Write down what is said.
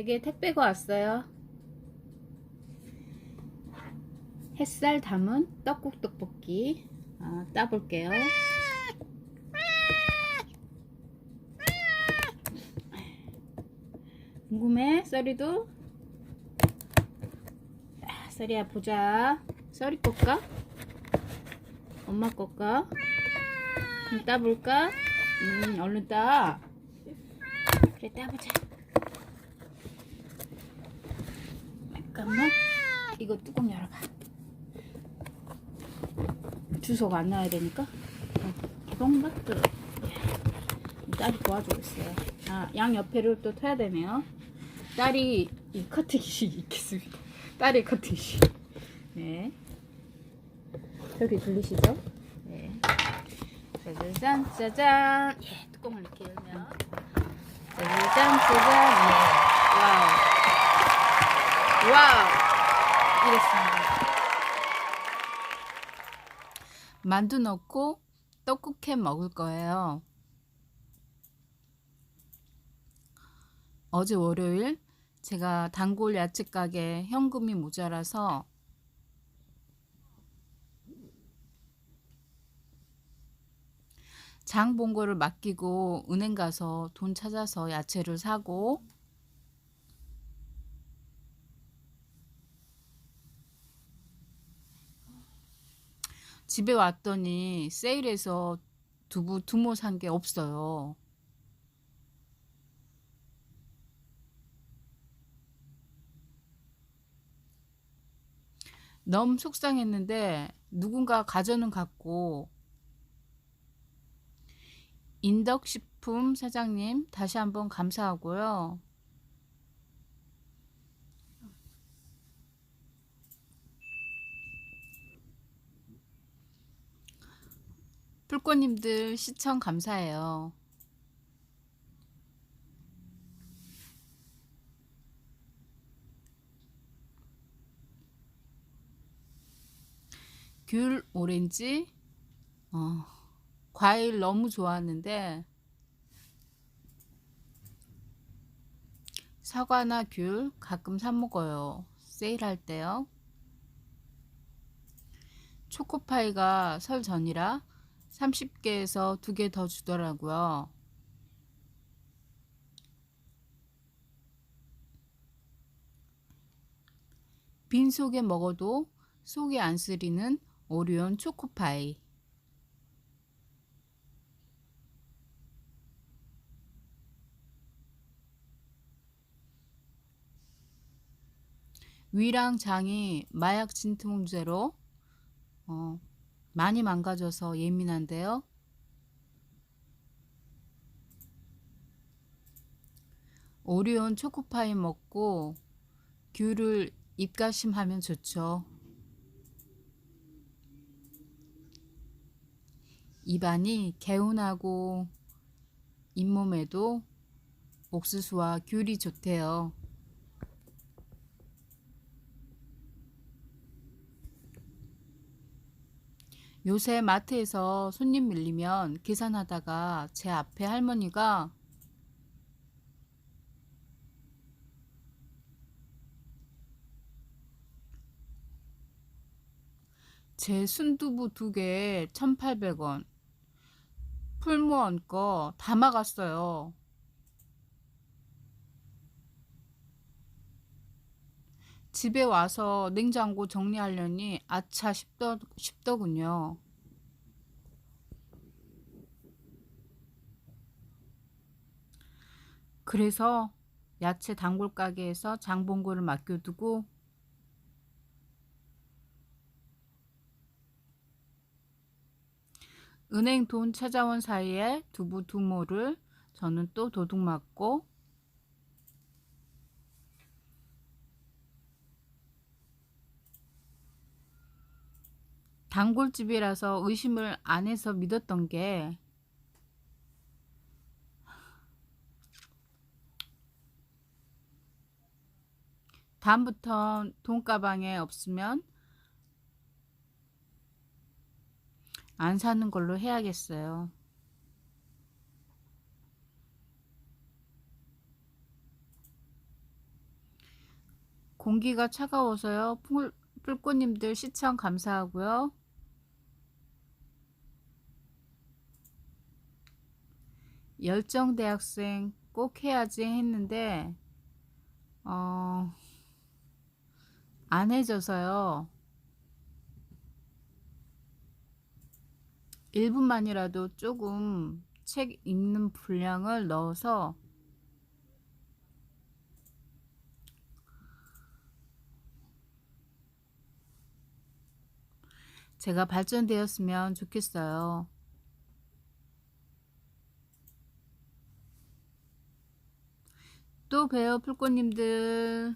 제게 택배가 왔어요. 햇살 담은 떡국 떡볶이 아, 따볼게요. 궁금해? 썰이도? 아, 썰이야 보자. 썰이 걸까? 엄마? 그럼 따볼까? 음, 얼른 따. 그래, 따보자. 잠깐만. 이거 뚜껑 열어봐. 주소가 안 나와야 되니까. 어, 개봉 맛들. 딸이 도와주고 있어요. 아, 양 옆에를 또 터야 되네요. 딸이 이 커팅식 있겠습니다. 딸의 커팅식. 네. 소리 들리시죠? 네. 짜자잔, 짜잔. 예, 뚜껑을 이렇게 열면. 짜자잔, 짜잔. 예. 와우. 이랬습니다. 만두 넣고 떡국해 먹을 거예요. 어제 월요일 제가 단골 야채 가게 현금이 모자라서 장 본 거를 맡기고 은행 가서 돈 찾아서 야채를 사고 집에 왔더니 세일해서 두부 두모 산 게 없어요. 너무 속상했는데 누군가 가져는 갔고 인덕식품 사장님 다시 한번 감사하고요. 불꽃님들 시청 감사해요. 귤, 오렌지, 어, 과일 너무 좋아하는데 사과나 귤 가끔 사 먹어요. 세일할 때요. 초코파이가 설 전이라 30개에서 2개 더 주더라고요. 빈 속에 먹어도 속이 안 쓰리는 오리온 초코파이. 위랑 장이 마약 진통제로 어, 많이 망가져서 예민한데요. 오리온 초코파이 먹고 귤을 입가심하면 좋죠. 입안이 개운하고 잇몸에도 옥수수와 귤이 좋대요. 요새 마트에서 손님 밀리면 계산하다가 제 앞에 할머니가 제 순두부 두 개에 1,800원, 풀무원 거 다 막았어요. 집에 와서 냉장고 정리하려니 아차 싶더, 싶더군요. 그래서 야채 단골 가게에서 장본고를 맡겨두고 은행 돈 찾아온 사이에 두부 두모를 저는 또 도둑 맞고 단골집이라서 의심을 안 해서 믿었던 게 다음부턴 돈가방에 없으면 안 사는 걸로 해야겠어요. 공기가 차가워서요. 풀, 풀꽃님들 시청 감사하고요. 열정 대학생 꼭 해야지 했는데 어, 안 해져서요. 1분만이라도 조금 책 읽는 분량을 넣어서 제가 발전되었으면 좋겠어요. 또 봬요, 풀꽃님들.